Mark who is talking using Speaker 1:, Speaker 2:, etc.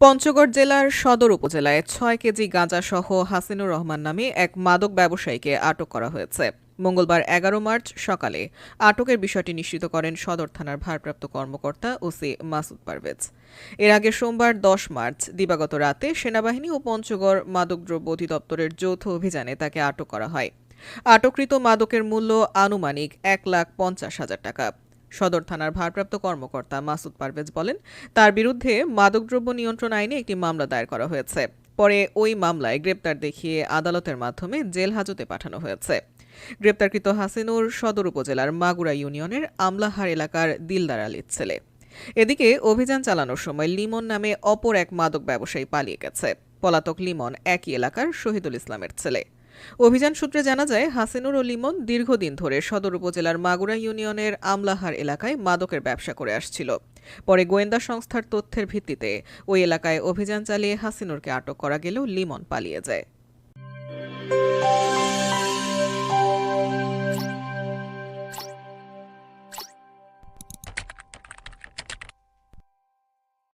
Speaker 1: পঞ্চগড় জেলার সদর উপজেলায় ছয় কেজি গাঁজাসহ হাসিনুর রহমান নামে এক মাদক ব্যবসায়ীকে আটক করা হয়েছে। মঙ্গলবার এগারো মার্চ সকালে আটকের বিষয়টি নিশ্চিত করেন সদর থানার ভারপ্রাপ্ত কর্মকর্তা ওসি মাসুদ পারভেজ। এর আগে সোমবার দশ মার্চ দিবাগত রাতে সেনাবাহিনী ও পঞ্চগড় মাদকদ্রব্য অধিদপ্তরের যৌথ অভিযানে তাকে আটক করা হয়। আটককৃত মাদকের মূল্য আনুমানিক এক লাখ পঞ্চাশ হাজার টাকা। সদর থানার ভারপ্রাপ্ত কর্মকর্তা মাসুদ পারভেজ বলেন, তার বিরুদ্ধে মাদকদ্রব্য নিয়ন্ত্রণ আইনে একটি মামলা দায়ের করা হয়েছে। পরে ওই মামলায় গ্রেপ্তার দেখিয়ে আদালতের মাধ্যমে জেল হাজতে পাঠানো হয়েছে। গ্রেপ্তারকৃত হাসিনুর সদর উপজেলার মাগুরা ইউনিয়নের আমলাহার এলাকার দিলদার আলীর ছেলে। এদিকে অভিযান চালানোর সময় লিমন নামে অপর এক মাদক ব্যবসায়ী পালিয়ে গেছে। পলাতক লিমন একই এলাকার শহীদুল ইসলামের ছেলে। অভিযান সূত্রে জানা যায়, হাসিনুর ও লিমন দীর্ঘদিন ধরে সদর উপজেলার মাগুরা ইউনিয়নের আমলাহার এলাকায় মাদকের ব্যবসা করে আসছিল। পরে গোয়েন্দা সংস্থার তথ্যের ভিত্তিতে ওই এলাকায় অভিযান চালিয়ে হাসিনুরকে আটক করা গেলেও লিমন পালিয়ে যায়।